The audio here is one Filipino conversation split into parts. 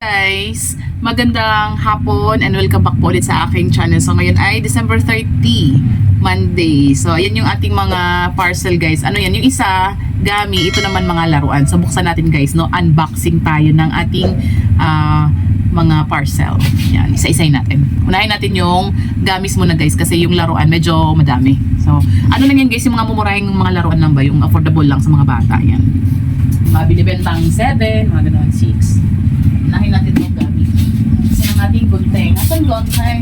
guys! Magandang hapon and welcome back po ulit sa aking channel. So ngayon ay December 30, Monday. So ayan yung ating mga parcel guys. Ano yan? Yung isa, gami. Ito naman mga laruan. So buksan natin guys, no? Unboxing tayo ng ating ah, mga parcel. Yan, isa-isay natin. Unahin natin yung gamis muna guys kasi yung laruan medyo madami. So ano lang yan guys, yung mga mumurahing mga laruan lang ba? Yung affordable lang sa mga bata. Yan. Mga binibentang 7, mga ganun, 6. Unahin natin itong gamit. Kasi ng ating gunting. Asan gunting?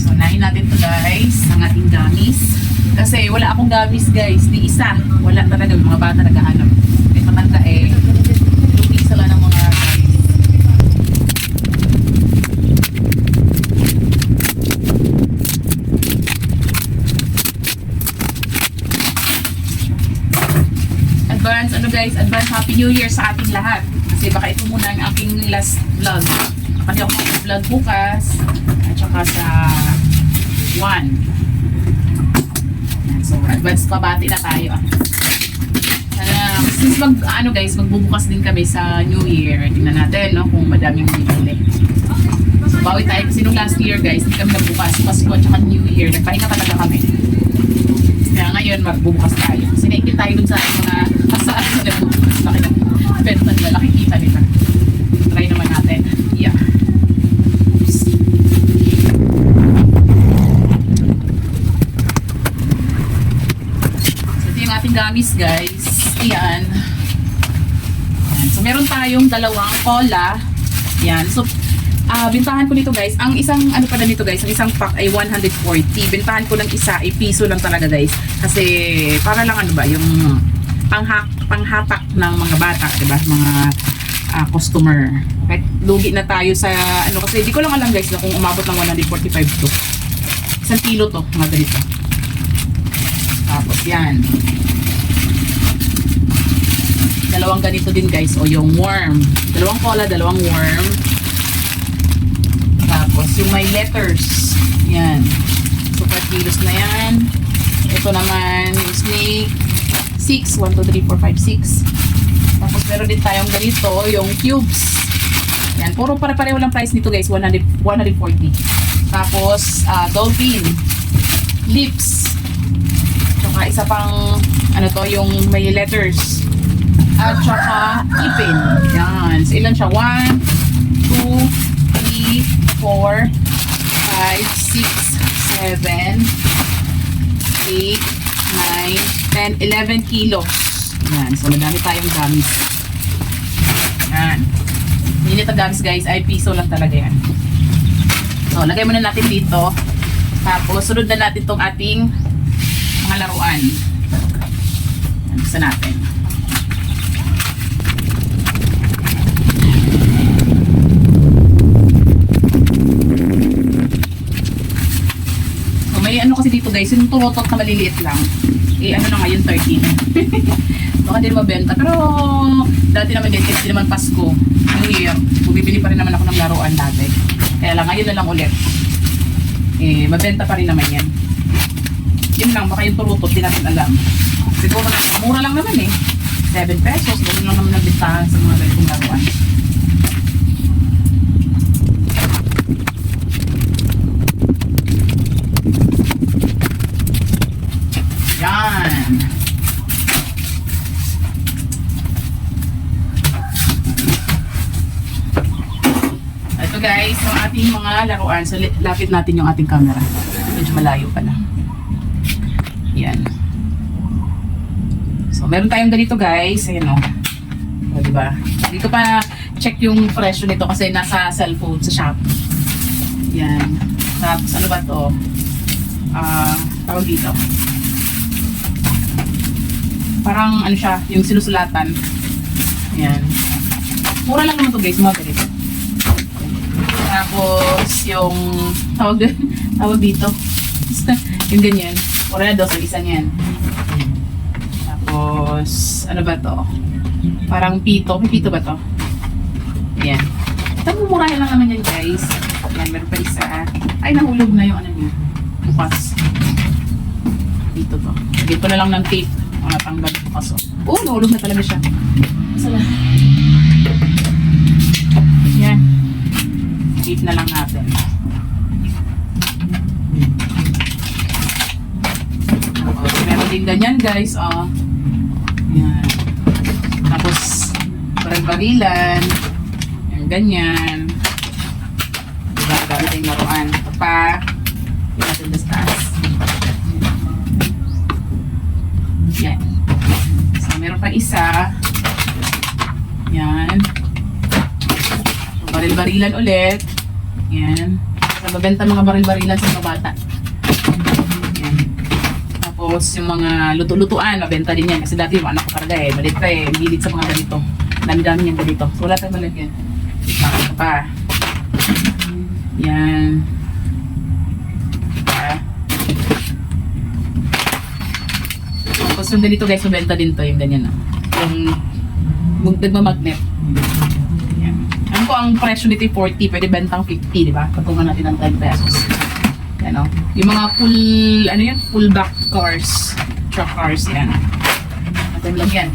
So, unahin natin to guys, ang ating gamis. Kasi wala akong gamis guys, ni isa. Wala talaga, yung mga bata naghahanap. May matanda eh. Lupi sila ng mga guys. advance ano guys, advance happy new year sa ating lahat. Kasi baka ito muna ang aking last vlog. Kasi ako mag-vlog bukas at saka sa 1. So advance pabati na tayo. Um, since mag ano guys, magbubukas din kami sa New Year. Tingnan natin no kung madaming bibili. So bawi tayo kasi nung last year guys, hindi kami nagbukas Pasko at saka New Year. Nagpahinga talaga kami. Ngayon, magbubukas tayo. Kasi naikit tayo dun sa mga kasaan na nagbubukas. Laki ng benta nila. Laki kita nila. Try naman natin. Yeah. So, ito yung ating gamis, guys. Yan. Yan. So, meron tayong dalawang cola. Yan. So, Ah, bintahan ko nito guys. Ang isang ano pa nito guys, ang isang pack ay 140. Bintahan ko lang isa ay piso lang talaga guys. Kasi para lang ano ba, yung panghak panghatak ng mga bata, 'di ba? Mga ah, customer. Kahit lugi na tayo sa ano kasi di ko lang alam guys na kung umabot ng 145 to. Isang kilo to, mga ganito. Tapos yan. Dalawang ganito din guys, o yung worm. Dalawang cola, dalawang worm. Yung may letters. Yan. Super kilos na yan. Ito naman, snake. 6. 1, 2, 3, 4, 5, 6. Tapos, meron din tayong ganito, yung cubes. Yan. Puro pare-pareho lang price nito guys. 100, 140. Tapos, ah, dolphin. Lips. Tsaka isa pang, ano to, yung may letters. At tsaka, ipin. Yan. So, ilan siya? 1, 2, 3, 4, 5, 6, 7, 8, 9, 10, 11 kilos. Yan. So, madami tayong gamis. Yan. Unit ang gamis guys ay piso lang talaga yan. So, lagay muna natin dito. Tapos, sunod na natin tong ating mga laruan. Yan, Buksan natin. So, may ano kasi dito guys, yung turotot na maliliit lang. Eh, ano na ngayon, 13. Baka din mabenta. Pero, dati naman din, kasi naman Pasko, New Year, bumibili pa rin naman ako ng laruan dati. Kaya lang, ngayon na lang ulit. Eh, mabenta pa rin naman yan. Yun lang, baka yung turutot, di natin alam. Siguro, mura lang naman eh. 7 pesos, ganun lang naman ang bintahan sa mga ganitong laruan. Yan. Ito guys, ang ating mga laruan. So, lapit natin yung ating camera. Medyo malayo pala. Yan. So, meron tayong ganito guys. Ayan o. O, diba? Dito pa check yung presyo nito kasi nasa cellphone sa shop. Yan. Tapos, ano ba to? Ah, tawag dito. Parang ano siya, yung sinusulatan. Yan. Mura lang naman to guys, mga ganito. Tapos, yung tawag, tawag dito. yung ganyan. Daw sa isa niyan. Tapos, ano ba to? Parang pito. May pito ba to? Yan. Ito, mumurahin lang naman yan guys. Yan, meron pa isa. Ay, nahulog na yung ano niya. Bukas. Dito to. Lagyan ko na lang ng tape. Mga tanggal bukas. Oh, oh nahulog na talaga siya. Sala. Na lang natin. Tapos, meron din ganyan guys, oh. Yan. Tapos, baril-barilan. Yan, ganyan. Diba, gamit yung laruan. Ito pa. Yung natin taas. Yan. So, meron pa isa. Yan. So, baril-barilan ulit. Yan. So, mabenta mga baril-barilan sa mga bata. Yan. Tapos, yung mga luto-lutuan, mabenta din yan. Kasi dati yung anak ko talaga eh. Malit pa eh. Mahilig sa mga ganito. Dami-dami niyang ganito. So, wala tayong malagyan. Bakit pa? Yan. Ah. Tapos yung ganito guys, mabenta din to yung ganyan ah. Yung mag nagmamagnet. Yan. Ko ang presyo nito ay 40, pwede bentang 50, di ba? Patungan natin ng 10 pesos. Yan o. Yung mga full, ano yan? Full back cars. Truck cars, yan. Natin lang yan.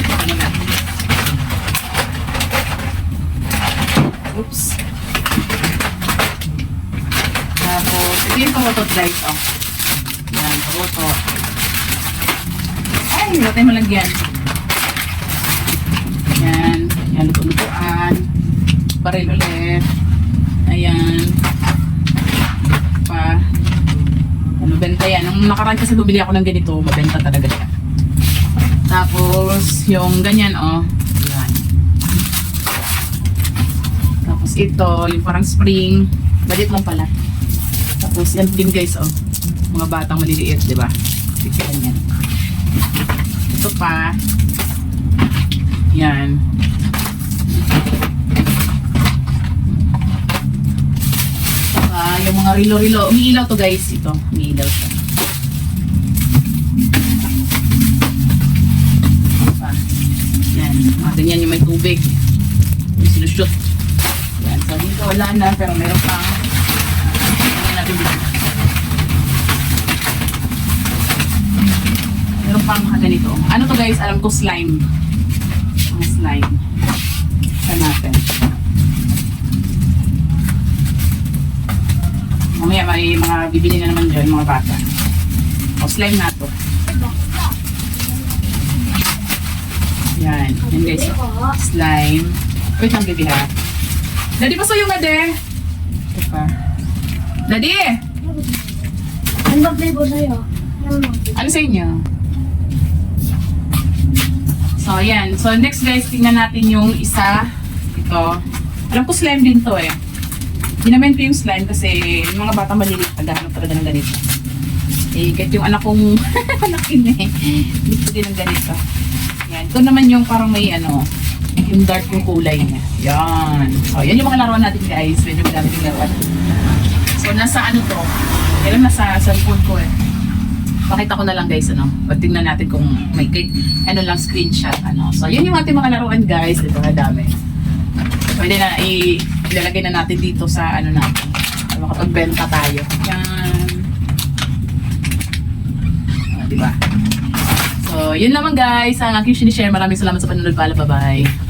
Ano na? Oops. Tapos, ito yung pamotot guys, oh. Yan, pamotot. Ay, tayong malagyan. Yan. Yan, luto-lutoan. Baril ulit. Ayan. Pa. Ano, benta yan. Nung nakaraan kasi bumili ako ng ganito, mabenta talaga siya. Tapos, yung ganyan, oh. Yan. Tapos ito, yung parang spring. Balit lang pala. Tapos yan din guys, oh. Mga batang maliliit, di ba? Picturean yan. Ito pa. Yan. Saka yung mga rilo-rilo. Umiilaw to guys. Ito. Umiilaw siya. Pa. Yan. Mga ganyan yung may tubig. Yung sinushoot. Yan. So dito wala na. Pero meron pang Tingnan natin dito. Meron mga ganito. Ano to guys? Alam ko slime. Mga slime. Saan natin? Mamaya may mga bibili na naman dyan, mga bata. O slime na to. Yan. Yan guys. Slime. Wait lang, baby ha. Daddy, paso yung ade. Ito pa. Daddy! Ano ba flavor sa'yo? Ano? Ano sa inyo? So, yan. So, next guys, tingnan natin yung isa. Ito. Alam ko slime din to eh. Ginamen ko yung slime kasi yung mga bata maliliit naghahanap talaga ng ganito. Eh, kahit yung anak kong anak yun eh. Gusto din ng ganito. Yan. Ito naman yung parang may ano, yung dark yung kulay niya. Yan. So, yan yung mga laruan natin guys. Medyo madami yung laruan. So, nasa ano to? Kailan nasa cellphone ko eh. Pakita ko na lang guys, ano. Pag tingnan natin kung may kay, ano lang screenshot, ano. So, yun yung ating mga laruan guys. Ito na dami. Pwede na ilalagay na natin dito sa ano natin. Makapagbenta tayo. Yan. Ah, diba? So, yun naman guys. Ang aking sinishare. Maraming salamat sa panonood pala. Bye-bye.